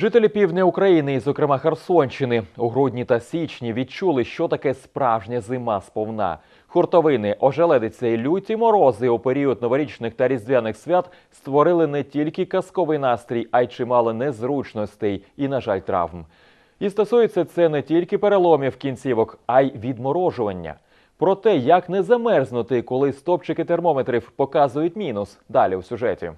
Жителі півдня України, і, зокрема Херсонщини, у грудні та січні відчули, що таке справжня зима сповна. Хуртовини, ожеледиця і люті морози у період новорічних та різдвяних свят створили не тільки казковий настрій, а й чимало незручностей і, на жаль, травм. І стосується це не тільки переломів кінцівок, а й відморожування. Про те, як не замерзнути, коли стопчики термометрів показують мінус, далі у сюжеті.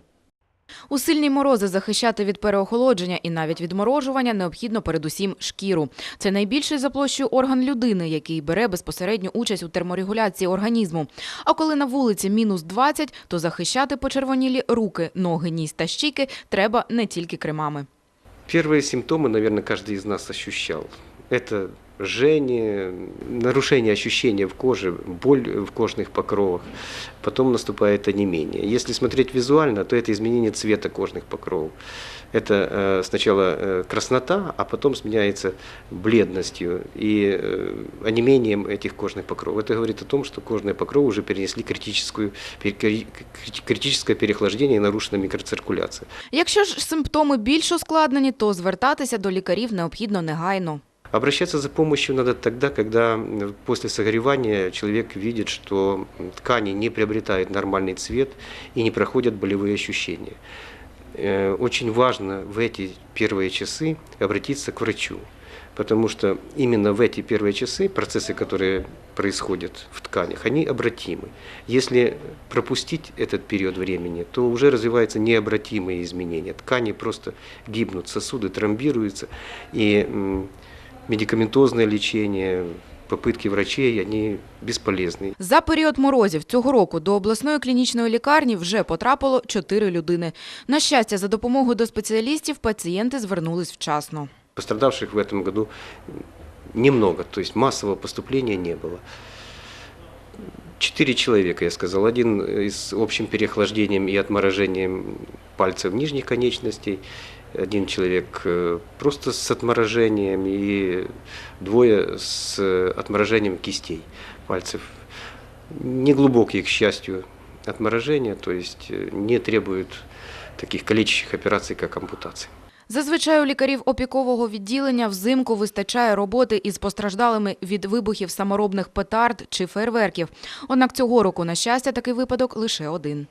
У сильні морози захищати від переохолодження і навіть відморожування необхідно передусім шкіру. Це найбільший за площею орган людини, який бере безпосередню участь у терморегуляції організму. А коли на вулиці мінус 20, то захищати почервонілі руки, ноги, ніс та щіки треба не тільки кремами. Первые симптомы, наверное, каждый из нас ощущал. Это жжение, нарушение ощущения в коже, боль в кожных покровах. Потом наступает онемение. Если смотреть визуально, то это изменение цвета кожных покровов. Это э, сначала э, краснота, а потом сменяется бледностью и э, онемением этих кожных покровов. Это говорит о том, что кожные покровы уже перенесли критическую, пер- кри- критическое переохлаждение и нарушена микроциркуляция. Якщо ж симптоми більш ускладнені, то звертатися до лікарів необхідно негайно. Обращаться за помощью надо тогда, когда после согревания человек видит, что ткани не приобретают нормальный цвет и не проходят болевые ощущения. Э, Очень важно в эти первые часы обратиться к врачу, потому что именно в эти первые часы процессы, которые происходят в тканях, они обратимы. Если пропустить этот период времени, то уже развиваются необратимые изменения. Ткани просто гибнут, сосуды тромбируются, и медикаментозное лечение, попытки врачей, они бесполезны. За період морозів цього року до обласної клінічної лікарні вже потрапило чотири людини. На щастя, за допомогою до спеціалістів пацієнти звернулись вчасно. Пострадавших в этом году немного, то есть массового поступления не было. Четыре человека, я сказал. Один с общим переохлаждением и отморожением пальцев нижних конечностей. Один человек э, просто с отморожением и двое с э, отморожением кистей пальцев. Неглубокие, к счастью, отморожения, то есть э, не требуют таких калечащих операций, как ампутация. Зазвичай у лікарів опікового відділення взимку вистачає роботи із постраждалими від вибухів саморобних петард чи фейерверків. Однак цього року, на щастя, такий випадок лише один.